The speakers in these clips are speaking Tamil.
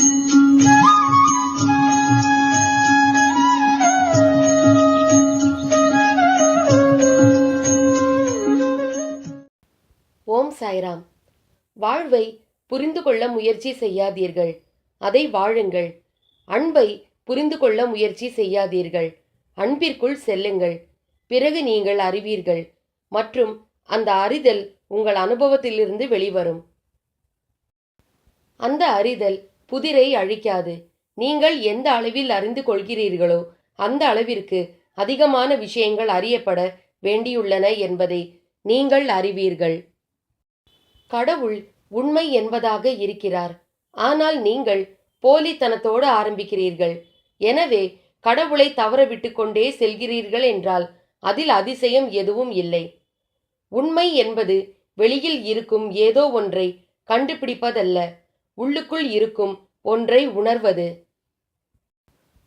ஓம் சாய்ராம். வாழ்வை புரிந்து கொள்ள முயற்சி செய்யாதீர்கள். அதை வாழுங்கள். அன்பை புரிந்து கொள்ள முயற்சி செய்யாதீர்கள். அன்பிற்குள் செல்லுங்கள். பிறகு நீங்கள் அறிவீர்கள். மற்றும் அந்த அறிதல் உங்கள் அனுபவத்திலிருந்து வெளிவரும். அந்த அறிதல் புதிரை அழிக்காது. நீங்கள் எந்த அளவில் அறிந்து கொள்கிறீர்களோ அந்த அளவிற்கு அதிகமான விஷயங்கள் அறியப்பட வேண்டியுள்ளன என்பதை நீங்கள் அறிவீர்கள். கடவுள் உண்மை என்பதாக இருக்கிறார். ஆனால் நீங்கள் போலித்தனத்தோடு ஆரம்பிக்கிறீர்கள். எனவே கடவுளை தவறவிட்டு கொண்டே செல்கிறீர்கள் என்றால் அதில் அதிசயம் எதுவும் இல்லை. உண்மை என்பது வெளியில் இருக்கும் ஏதோ ஒன்றை கண்டுபிடிப்பதல்ல. உள்ளுக்குள் இருக்கும் ஒன்றை உணர்வது.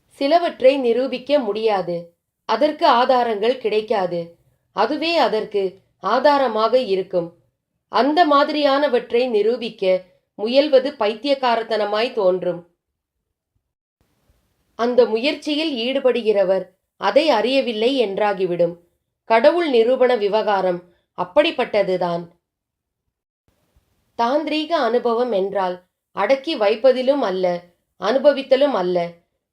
சிலவற்றை நிரூபிக்க முடியாது. அதற்கு ஆதாரங்கள் கிடைக்காது. அதுவே அதற்கு ஆதாரமாக இருக்கும். அந்த மாதிரியானவற்றை நிரூபிக்க முயல்வது பைத்தியக்காரத்தனமாய் தோன்றும். அந்த முயற்சியில் ஈடுபடுகிறவர் அதை அறியவில்லை என்றாகிவிடும். கடவுள் நிரூபண விவகாரம் அப்படிப்பட்டதுதான். தாந்திரீக அனுபவம் என்றால் அடக்கி வைப்பதிலும் அல்ல அனுபவித்தலும் அல்ல.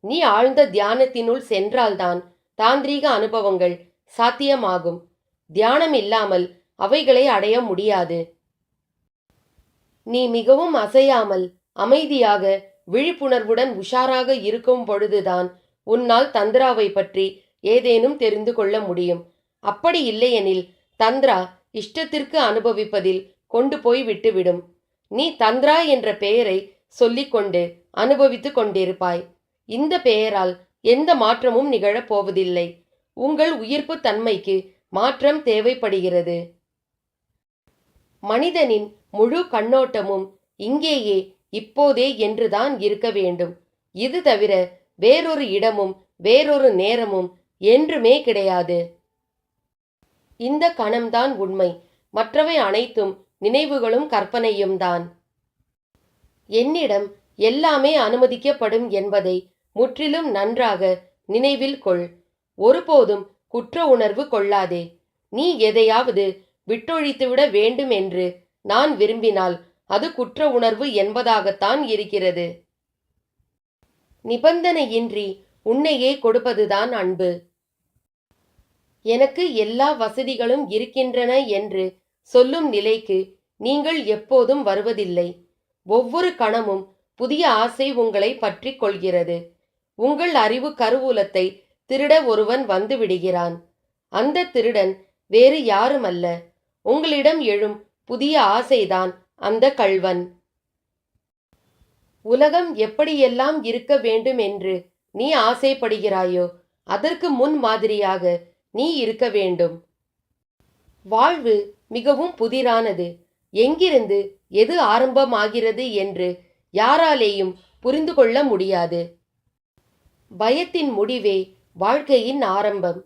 நீ ஆழ்ந்த தியானத்தினுள் சென்றால்தான் தாந்திரீக அனுபவங்கள் சாத்தியமாகும். தியானம் இல்லாமல் அவைகளை அடைய முடியாது. நீ மிகவும் அசையாமல் அமைதியாக விழிப்புணர்வுடன் உஷாராக இருக்கும் பொழுதுதான் உன்னால் தந்திராவை பற்றி ஏதேனும் தெரிந்து கொள்ள முடியும். அப்படி இல்லையெனில் தந்திரா இஷ்டத்திற்கு அனுபவிப்பதில் கொண்டு போய் விட்டுவிடும். நீ தந்திரா என்ற பெயரை சொல்லிக்கொண்டு அனுபவித்துக் கொண்டிருப்பாய். இந்த பெயரால் எந்த மாற்றமும் நிகழப் போவதில்லை உங்கள் உயிர்ப்பு தன்மைக்கு மாற்றம் தேவைப்படுகிறது. மனிதனின் முழு கண்ணோட்டமும் இங்கேயே இப்போதே என்றுதான் இருக்க வேண்டும். இது தவிர வேறொரு இடமும் வேறொரு நேரமும் என்றுமே கிடையாது. இந்த கணம்தான் உண்மை. மற்றவை அனைத்தும் நினைவுகளும் கற்பனையும் தான். என்னிடம் எல்லாமே அனுமதிக்கப்படும் என்பதை முற்றிலும் நன்றாக நினைவில் கொள். ஒருபோதும் குற்ற உணர்வு கொள்ளாதே. நீ எதையாவது விட்டொழித்துவிட வேண்டும் என்று நான் விரும்பினால் அது குற்ற உணர்வு என்பதாகத்தான் இருக்கிறது. நிபந்தனையின்றி உன்னையே கொடுப்பதுதான் அன்பு. எனக்கு எல்லா வசதிகளும் இருக்கின்றன என்று சொல்லும் நிலைக்கு நீங்கள் எப்போதும் வருவதில்லை. ஒவ்வொரு கணமும் புதிய ஆசை உங்களை பற்றி கொள்கிறது. உங்கள் அறிவு கருவூலத்தை திருட ஒருவன் வந்து விடுகிறான். அந்த திருடன் வேறு யாருமல்ல. உங்களிடம் எழும் புதிய ஆசைதான் அந்த கள்வன். உலகம் எப்படியெல்லாம் இருக்க வேண்டும் என்று நீ ஆசைப்படுகிறாயோ அதற்கு முன் மாதிரியாக நீ இருக்க வேண்டும். வாழ்வு மிகவும் புதிரானது. எங்கிருந்து எது ஆரம்பமாகிறது என்று யாராலேயும் புரிந்து கொள்ள முடியாது. பயத்தின் முடிவே வாழ்க்கையின் ஆரம்பம்.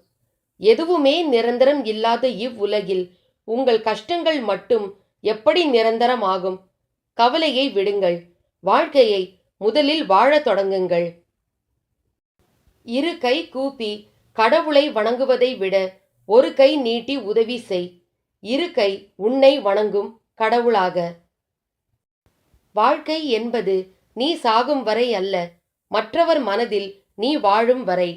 எதுவுமே நிரந்தரம் இல்லாத இவ்வுலகில் உங்கள் கஷ்டங்கள் மட்டும் எப்படி நிரந்தரமாகும்? கவலையை விடுங்கள். வாழ்க்கையை முதலில் வாழத் தொடங்குங்கள். இரு கை கூப்பி கடவுளை வணங்குவதை விட ஒரு கை நீட்டி உதவி செய். இருக்கை உன்னை வணங்கும் கடவுளாக. வாழ்க்கை என்பது நீ சாகும் வரை அல்ல மற்றவர் மனதில் நீ வாழும் வரை.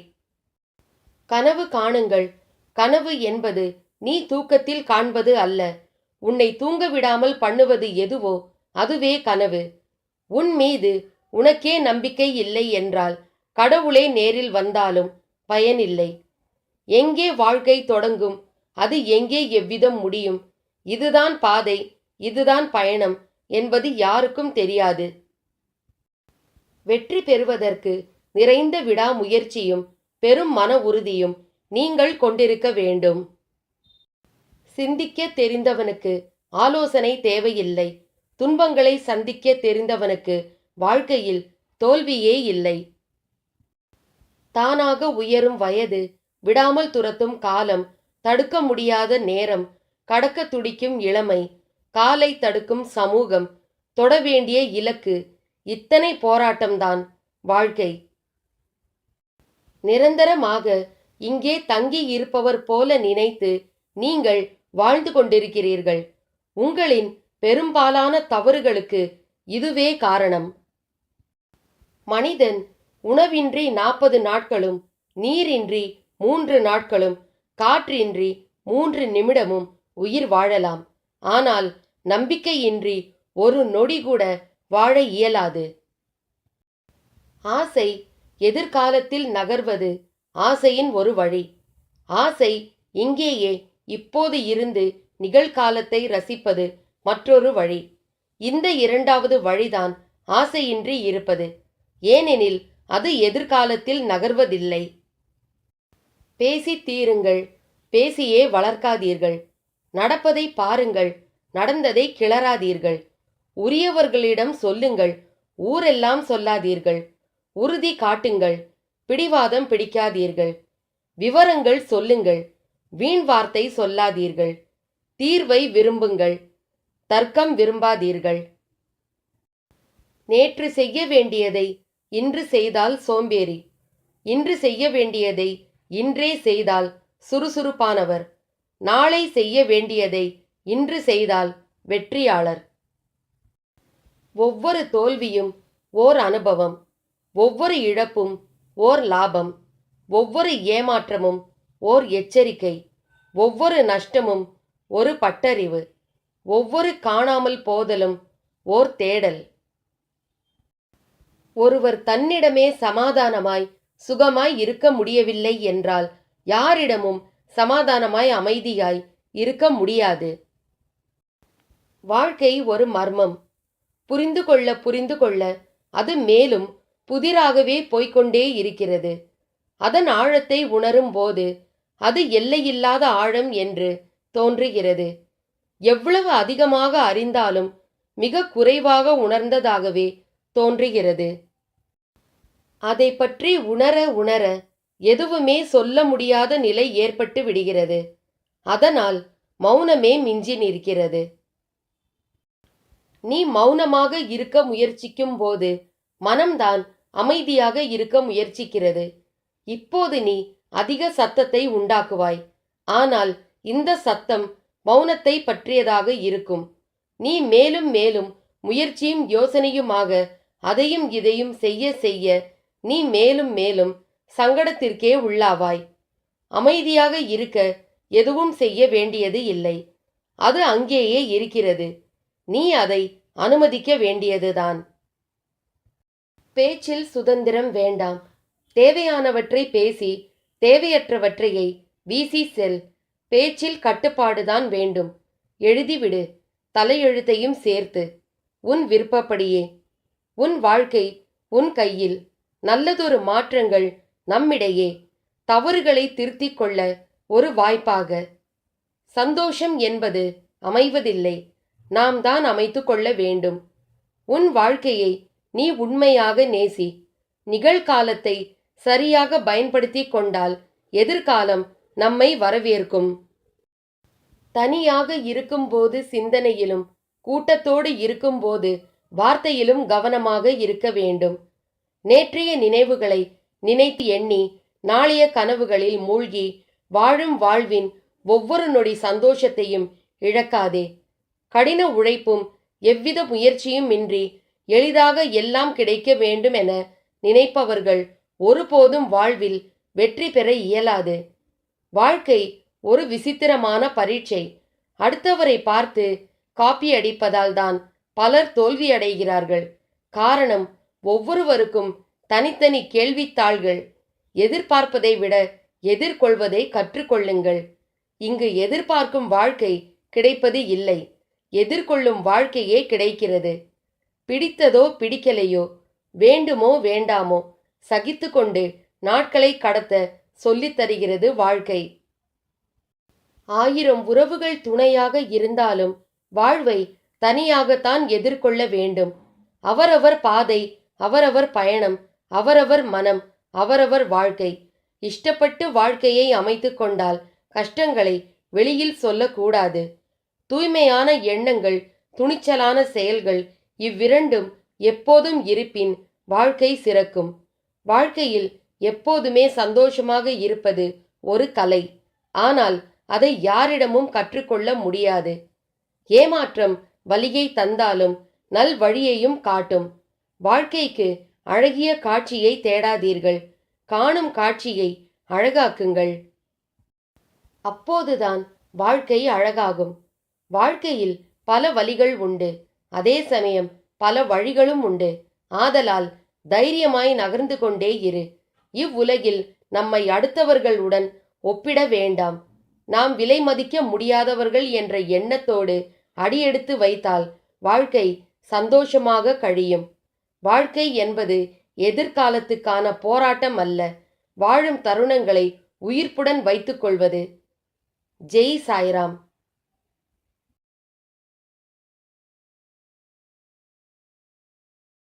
கனவு காணுங்கள் கனவு என்பது நீ தூக்கத்தில் காண்பது அல்ல உன்னை தூங்க விடாமல் பண்ணுவது எதுவோ அதுவே கனவு. உன் மீது உனக்கே நம்பிக்கை இல்லை என்றால் கடவுளே நேரில் வந்தாலும் பயனில்லை. எங்கே வாழ்க்கை தொடங்கும் அது எங்கே எவ்விதம் முடியும்? இதுதான் பாதை இதுதான் பயணம் என்பது யாருக்கும் தெரியாது. வெற்றி பெறுவதற்கு நிறைந்த விடாமுயற்சியும் பெரும் மன உறுதியும் நீங்கள் கொண்டிருக்க வேண்டும். சிந்திக்க தெரிந்தவனுக்கு ஆலோசனை தேவையில்லை. துன்பங்களை சந்திக்க தெரிந்தவனுக்கு வாழ்க்கையில் தோல்வியே இல்லை. தானாக உயரும் வயது விடாமல் துரத்தும் காலம் தடுக்க முடியாத நேரம் கடக்க துடிக்கும் இளமை காலை தடுக்கும் சமூகம் தொட வேண்டிய இலக்கு இத்தனை போராட்டம்தான் வாழ்க்கை. நிரந்தரமாக இங்கே தங்கி இருப்பவர் போல நினைத்து நீங்கள் வாழ்ந்து கொண்டிருக்கிறீர்கள். உங்களின் பெரும்பாலான தவறுகளுக்கு இதுவே காரணம். மனிதன் உணவின்றி நாற்பது நாட்களும் நீரின்றி மூன்று நாட்களும் காற்றின்றி மூன்று நிமிடமும் உயிர் வாழலாம். ஆனால் நம்பிக்கையின்றி ஒரு நொடி கூட வாழ இயலாது. ஆசை எதிர்காலத்தில் நகர்வது ஆசையின் ஒரு வழி. ஆசை இங்கேயே இப்போது இருந்து நிகழ்காலத்தை ரசிப்பது மற்றொரு வழி. இந்த இரண்டாவது வழிதான் ஆசையின்றி இருப்பது. ஏனெனில் அது எதிர்காலத்தில் நகர்வதில்லை. பேசி தீருங்கள் பேசியே வளர்க்காதீர்கள். நடப்பதை பாருங்கள் நடந்ததை கிளறாதீர்கள். உரியவர்களிடம் சொல்லுங்கள் ஊரெல்லாம் சொல்லாதீர்கள். உறுதி காட்டுங்கள் பிடிவாதம் பிடிக்காதீர்கள். விவரங்கள் சொல்லுங்கள் வீண் வார்த்தை சொல்லாதீர்கள். தீர்வை விரும்புங்கள் தர்க்கம் விரும்பாதீர்கள். நேற்று செய்ய வேண்டியதை இன்று செய்தால் சோம்பேறி. இன்று செய்ய வேண்டியதை இன்றே செய்தால் சுறுசுறுப்பானவர். நாளை செய்ய வேண்டியதை இன்று செய்தால் வெற்றியாளர். ஒவ்வொரு தோல்வியும் ஓர் அனுபவம் ஒவ்வொரு இழப்பும் ஓர் லாபம் ஒவ்வொரு ஏமாற்றமும் ஓர் எச்சரிக்கை ஒவ்வொரு நஷ்டமும் ஒரு பட்டறிவு ஒவ்வொரு காணாமல் போதலும் ஓர் தேடல். ஒருவர் தன்னிடமே சமாதானமாய் சுகமாய் இருக்க முடியவில்லை என்றால் யாரிடமும் சமாதானமாய் அமைதியாய் இருக்க முடியாது. வாழ்க்கை ஒரு மர்மம். புரிந்து கொள்ள புரிந்து கொள்ள அது மேலும் புதிராகவே போய்க்கொண்டே இருக்கிறது. அதன் ஆழத்தை உணரும் போது அது எல்லையில்லாத ஆழம் என்று தோன்றுகிறது. எவ்வளவு அதிகமாக அறிந்தாலும் மிக குறைவாக உணர்ந்ததாகவே தோன்றுகிறது. அதை பற்றி உணர உணர எதுவுமே சொல்ல முடியாத நிலை ஏற்பட்டு விடுகிறது. அதனால் மௌனமே மிஞ்சி நிற்கிறது. நீ மௌனமாக இருக்க முயற்சிக்கும் போது மனம்தான் அமைதியாக இருக்க முயற்சிக்கிறது. இப்போது நீ அதிக சத்தத்தை உண்டாக்குவாய். ஆனால் இந்த சத்தம் மௌனத்தை பற்றியதாக இருக்கும். நீ மேலும் மேலும் முயற்சியும் யோசனையுமாக அதையும் இதையும் செய்ய செய்ய நீ மேலும் மேலும் சங்கடத்திற்கே உள்ளாவாய். அமைதியாக இருக்க எதுவும் செய்ய வேண்டியது இல்லை. அது அங்கேயே இருக்கிறது. நீ அதை அனுமதிக்க வேண்டியதுதான். பேச்சில் சுதந்திரம் வேண்டாம். தேவையானவற்றை பேசி தேவையற்றவற்றையை வீசி செல். பேச்சில் கட்டுப்பாடுதான் வேண்டும். எழுதிவிடு. தலையெழுத்தையும் சேர்த்து. உன் விருப்பப்படியே. உன் வாழ்க்கை உன் கையில். நல்லதொரு மாற்றங்கள் நம்மிடையே. தவறுகளை திருத்திக் கொள்ள ஒரு வாய்ப்பாக. சந்தோஷம் என்பது அமைவதில்லை. நாம் தான் அமைத்து கொள்ள வேண்டும். உன் வாழ்க்கையை நீ உண்மையாக நேசி. நிகழ்காலத்தை சரியாக பயன்படுத்தி கொண்டால் எதிர்காலம் நம்மை வரவேற்கும். தனியாக இருக்கும்போது சிந்தனையிலும் கூட்டத்தோடு இருக்கும்போது வார்த்தையிலும் கவனமாக இருக்க வேண்டும். நேற்றைய நினைவுகளை நினைத்து எண்ணி நாளைய கனவுகளில் மூழ்கி வாழும் வாழ்வின் ஒவ்வொரு நொடி சந்தோஷத்தையும் இழக்காதே. கடின உழைப்பும் எவ்வித முயற்சியும் இன்றி எளிதாக எல்லாம் கிடைக்க வேண்டும் என நினைப்பவர்கள் ஒருபோதும் வாழ்வில் வெற்றி பெற இயலாது. வாழ்க்கை ஒரு விசித்திரமான பரீட்சை. அடுத்தவரை பார்த்து காப்பி அடிப்பதால் தான் பலர் தோல்வியடைகிறார்கள். காரணம் ஒவ்வொருவருக்கும் தனித்தனி கேள்வித்தாள்கள். எதிர்பார்ப்பதை விட எதிர்கொள்வதை கற்றுக்கொள்ளுங்கள். இங்கு எதிர்பார்க்கும் வாழ்க்கை கிடைப்பது இல்லை. எதிர்கொள்ளும் வாழ்க்கையே கிடைக்கிறது. பிடித்ததோ பிடிக்கலையோ வேண்டுமோ வேண்டாமோ சகித்து கொண்டு நாட்களை கடத்த சொல்லித்தருகிறது வாழ்க்கை. ஆயிரம் உறவுகள் துணையாக இருந்தாலும் வாழ்வை தனியாகத்தான் எதிர்கொள்ள வேண்டும். அவரவர் பாதை அவரவர் பயணம் அவரவர் மனம் அவரவர் வாழ்க்கை. இஷ்டப்பட்டு வாழ்க்கையை அமைத்து கொண்டால் கஷ்டங்களை வெளியில் சொல்லக்கூடாது. தூய்மையான எண்ணங்கள் துணிச்சலான செயல்கள் இவ்விரண்டும் எப்போதும் இருப்பின் வாழ்க்கை சிறக்கும். வாழ்க்கையில் எப்போதுமே சந்தோஷமாக இருப்பது ஒரு கலை. ஆனால் அதை யாரிடமும் கற்றுக்கொள்ள முடியாது. ஏமாற்றம் வலியை தந்தாலும் நல் வழியையும் காட்டும். வாழ்க்கைக்கு அழகிய காட்சியை தேடாதீர்கள். காணும் காட்சியை அழகாக்குங்கள். அப்போதுதான் வாழ்க்கை அழகாகும். வாழ்க்கையில் பல வழிகள் உண்டு. அதே சமயம் பல வழிகளும் உண்டு. ஆதலால் தைரியமாய் நகர்ந்து கொண்டே இரு. இவ்வுலகில் நம்மை அடுத்தவர்களுடன் ஒப்பிட வேண்டாம். நாம் விலை மதிக்க முடியாதவர்கள் என்ற எண்ணத்தோடு அடியெடுத்து வைத்தால் வாழ்க்கை சந்தோஷமாக கழியும். வாழ்க்கை என்பது எதிர்காலத்துக்கான போராட்டம் அல்ல வாழும் தருணங்களை உயிர்ப்புடன் வைத்துக்கொள்வது ஜெய் சாய்ராம்.